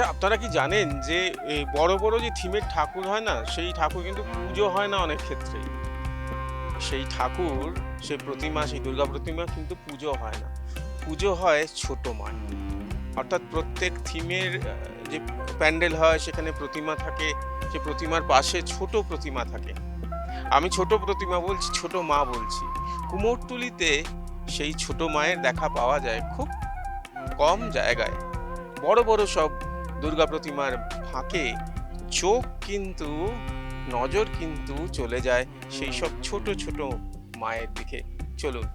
আপনারা কি জানেন যে বড় বড় যে থিমের ঠাকুর হয় না, সেই ঠাকুর কিন্তু পুজো হয় না অনেক ক্ষেত্রে সেই ঠাকুর সেই প্রতিমা, সেই দুর্গা প্রতিমা কিন্তু পুজো হয় না। পুজো হয় ছোট মায় অর্থাৎ প্রত্যেক থিমের যে প্যান্ডেল হয়, সেখানে প্রতিমা থাকে, সে প্রতিমার পাশে ছোট প্রতিমা থাকে। আমি ছোট প্রতিমা বলছি, ছোট মা বলছি। কুমোরটুলিতে সেই ছোট মায়ের দেখা পাওয়া যায় খুব কম জায়গায়। বড় বড় সব দুর্গা প্রতিমার ফাঁকে চোখ কিন্তু, নজর কিন্তু চলে যায় সেই সব ছোট ছোট মায়ের দিকে। চলুন,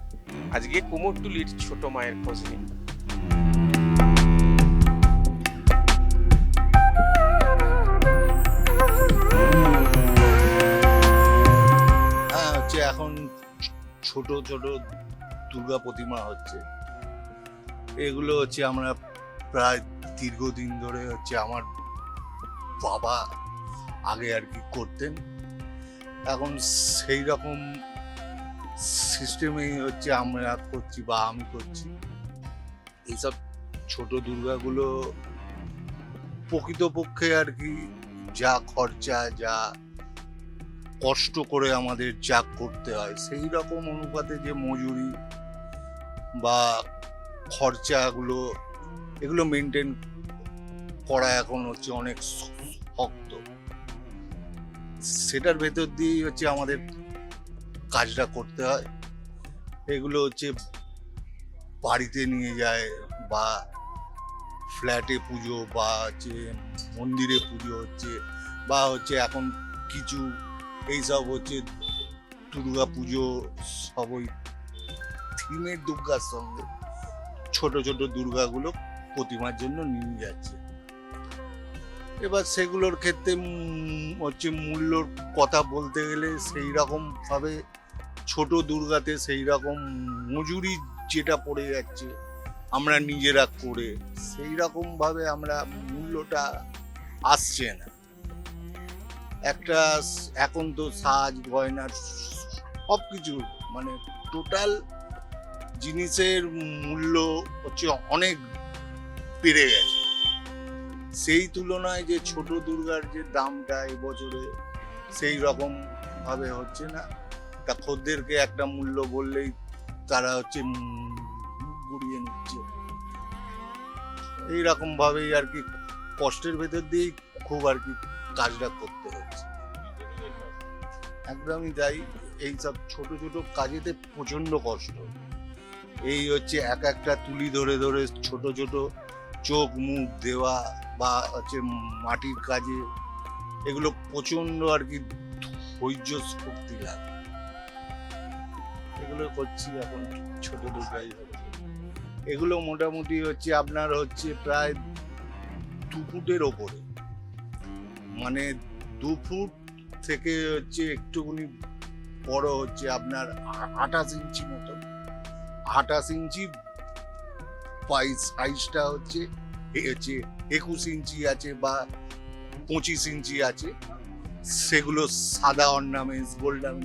আজকে কুমোরটুলির ছোট মায়ের খোঁজ নিই। হ্যাঁ হচ্ছে এখন ছোট ছোট দুর্গা প্রতিমা হচ্ছে। এগুলো হচ্ছে আমরা প্রায় দীর্ঘদিন ধরে হচ্ছে আমার বাবা আগে আর কি করতেন। এখন সেই রকম সিস্টেমেই হচ্ছে আমরা করছি বা আমি করছি। এইসব ছোট দুর্গাগুলো প্রকৃতপক্ষে আর কি যা খরচা, যা কষ্ট করে আমাদের যা করতে হয় সেই রকম অনুপাতে যে মজুরি বা খরচাগুলো এগুলো মেনটেন করা এখন হচ্ছে অনেক শক্ত। সেটার ভেতর দিয়েই হচ্ছে আমাদের কাজটা করতে হয়। এগুলো হচ্ছে বাড়িতে নিয়ে যায় বা ফ্ল্যাটে পুজো বা হচ্ছে মন্দিরে পুজো হচ্ছে বা হচ্ছে এখন কিছু এইসব হচ্ছে দুর্গা পুজো সব ওই থিমের দুর্গার সঙ্গে ছোট ছোট দুর্গাগুলো প্রতিমার জন্য নিয়ে যাচ্ছে। এবার সেগুলোর ক্ষেত্রে হচ্ছে মূল্যর কথা বলতে গেলে সেই রকম ভাবে ছোট দুর্গাতে সেই রকম মজুরি যেটা পড়ে যাচ্ছে, আমরা নিজেরা করে সেই রকম ভাবে আমরা মূল্যটা আসছে না। একটা এখন তো সাজ, গয়নার সব কিছু মানে টোটাল জিনিসের মূল্য হচ্ছে অনেক বেড়ে গেছে। সেই তুলনায় যে ছোট দুর্গার যে দামটা এবছরে সেই রকম ভাবে হচ্ছে না। তা খদ্দেরকে একটা মূল্য বললেই তারা হচ্ছে গুড়িয়ে নিচ্ছে। এইরকম ভাবেই আর কি কষ্টের ভেতর দিয়েই খুব আর কি কাজটা করতে হচ্ছে। একদমই তাই এইসব ছোট ছোট কাজেতে প্রচণ্ড কষ্ট। এই হচ্ছে এক একটা তুলি ধরে ধরে ছোট ছোট চোখ মুখ দেওয়া বা হচ্ছে মাটির কাজে এগুলো প্রচণ্ড আর কি ধৈর্য শক্তি লাগে। এগুলো করছি এখন ছোট দুর্গাই এগুলো মোটামুটি হচ্ছে আপনার হচ্ছে প্রায় দু ফুটের ওপরে। মানে দু ফুট থেকে হচ্ছে একটুখানি বড় হচ্ছে আপনার আঠাশ ইঞ্চি মতো আঠাশ ইঞ্চি সাইজটা হচ্ছে হচ্ছে একুশ ইঞ্চি আছে বা পঁচিশ ইঞ্চি আছে, সেগুলো সাদা অর্নামেন্টস গোল্ডেন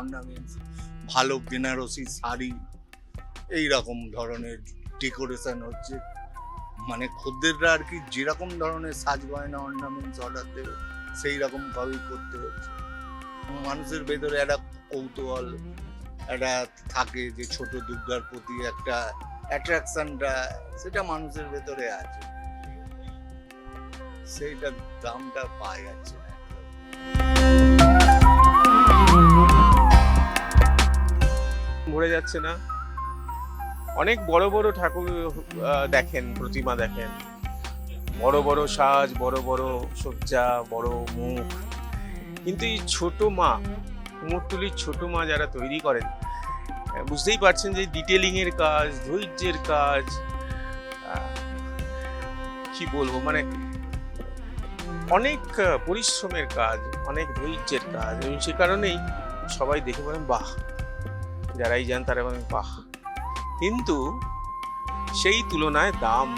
অর্নামেন্টস ভালো বেনারসি শাড়ি এই রকম ধরনের ডেকোরেশন হচ্ছে। মানে খদ্দেররা আর কি যেরকম ধরনের সাজ গয়না অর্নামেন্টস অর্ডার দেবে সেই রকমভাবেই করতে হচ্ছে। মানুষের ভেতরে একটা কৌতূহল, একটা থাকে যে ছোট দুর্গার প্রতি একটা অ্যাট্রাকশনটা সেটা মানুষের ভেতরে আছে। সেইটার দামটা পাওয়া যাচ্ছে না। ভরে যাচ্ছে না। অনেক বড় বড় ঠাকুর দেখেন, প্রতিমা দেখেন। বড় বড় সাজ, বড় বড় সজ্জা বড় মুখ। কিন্তু এই ছোট মা, কুমোরটুলির ছোট মা যারা তৈরি করেন বুঝতেই পারছেন যে ডিটেলিং এর কাজ, ধৈর্যের কাজ কি বলব? মানে অনেক পরিশ্রমের কাজ, অনেক ধৈর্যের কাজ এবং সে কারণেই সবাই দেখে বলেন, বাহ, যারাই যান তারা বলেন, বাহ। কিন্তু সেই তুলনায় দাম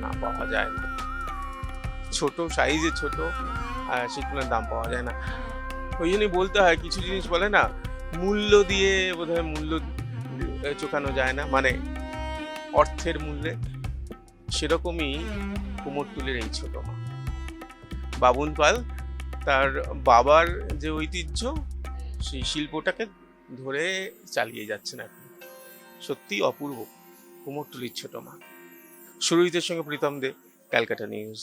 না পাওয়া যায় না। ছোট সাইজে ছোট সেই তুলনায় দাম পাওয়া যায় না। ওই জন্যই বলতে হয়, কিছু জিনিস বলে না মূল্য দিয়ে বোধহয় মূল্য চোকানো যায় না। মানে অর্থের মূল্যে সেরকমই কুমোরটুলির এই ছোট মা। বাবুন পাল তার বাবার যে ঐতিহ্য, সেই শিল্পটাকে ধরে চালিয়ে যাচ্ছেন এখন। সত্যি অপূর্ব কুমোরটুলির ছোট মা। সুরজিতের সঙ্গে প্রীতম দে, ক্যালকাটা নিউজ।